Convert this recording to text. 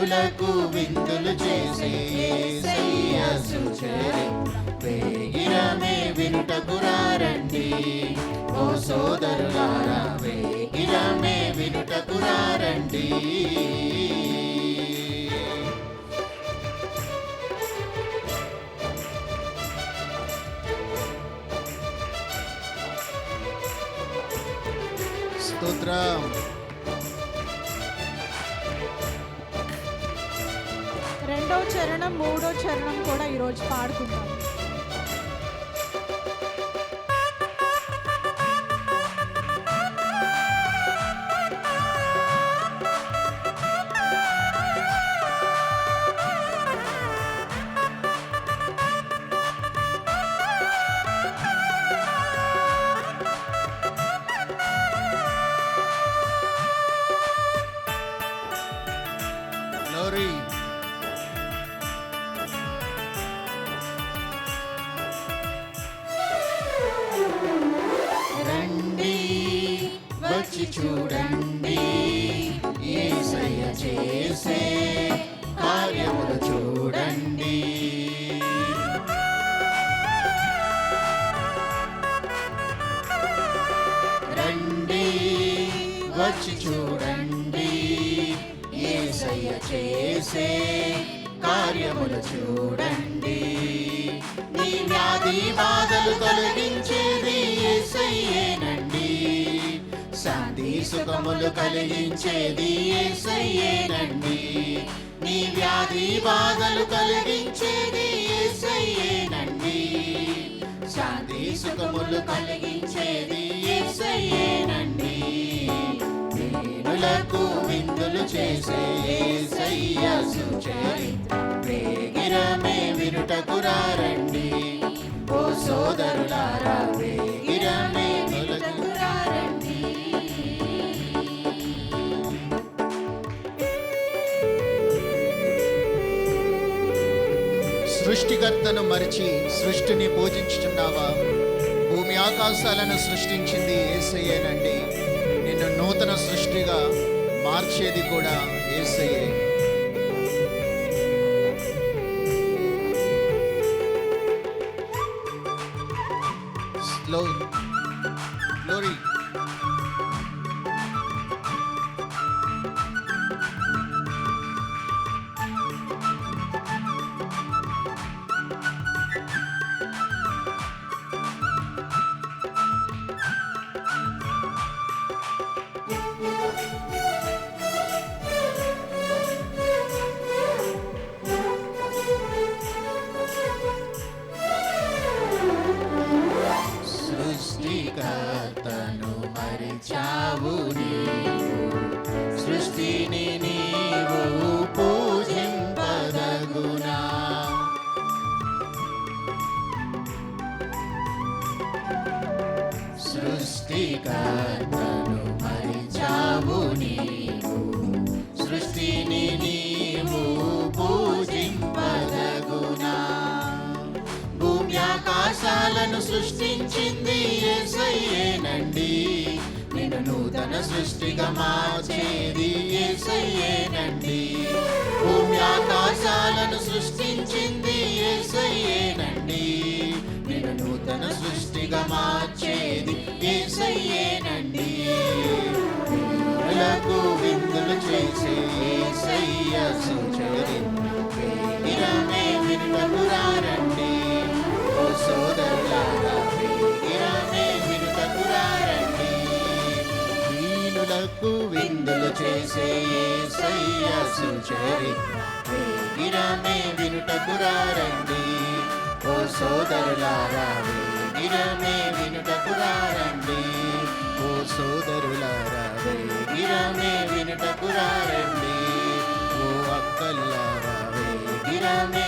దీనులకు విందులు చేసే యేసయ్య సుచరిత్ర. వేగిరమే వినుటకు రండి ఓ సోదరులారా వేగిరమే వినుటకు రండి స్తోత్రం. చరణం మూడో చరణం కూడా ఈరోజు పాడుకుందాం. చూడండి. ఏసయ్య చేసే కార్యములు చూడండి. రండి వచ్చి చూడండి. ఏసయ్య చేసే కార్యములు చూడండి. నీ వ్యాధి బాధలు తొలగించేది సుఖములు కలిగించేది ఏసయ్యేనండి నీ వ్యాధి బాధలు కలిగించేది ఏసయ్యేనండి శాంతి సుఖములు కలిగించేది ఏసయ్యేనండి విందులు చేసే సృష్టికర్తను మరిచి సృష్టిని పూజించుచున్నావా? భూమి ఆకాశాలను సృష్టించింది ఏసయ్యేనండి నిన్ను నూతన సృష్టిగా మార్చేది కూడా ఏసయ్యే Glory. మరిచావు నీవు. సృష్టిని నీవు పూజింపదగునా. సృష్టికర్తను మరిచావు నీవు. సృష్టిని నీవు పూజింపదగునా. భూమి ఆకాశాలను సృష్టించింది యేసయ్యేనండి నూతన సృష్టిగా మార్చేది ఏసయ్యేనండి భూమి ఆకాశాలను సృష్టించింది ఏసయ్యేనండి నేను నూతన సృష్టిగా మార్చేది ఏసయ్యేనండి దీనులకు విందులు చేసే ఏసయ్య సుచరిత్ర. వేగిరమే వినుటకు రండి ఓ సోదరులారా దీనులకు విందులు చేసే యేసయ్య సుచరిత్ర వేగిరమే వినుటకు రండి ఓ సోదరులారా వేగిరమే వినుటకు రండి ఓ సోదరులారా వేగిరమే వినుటకు రండి ఓ అక్కల్లారా వేగిరమే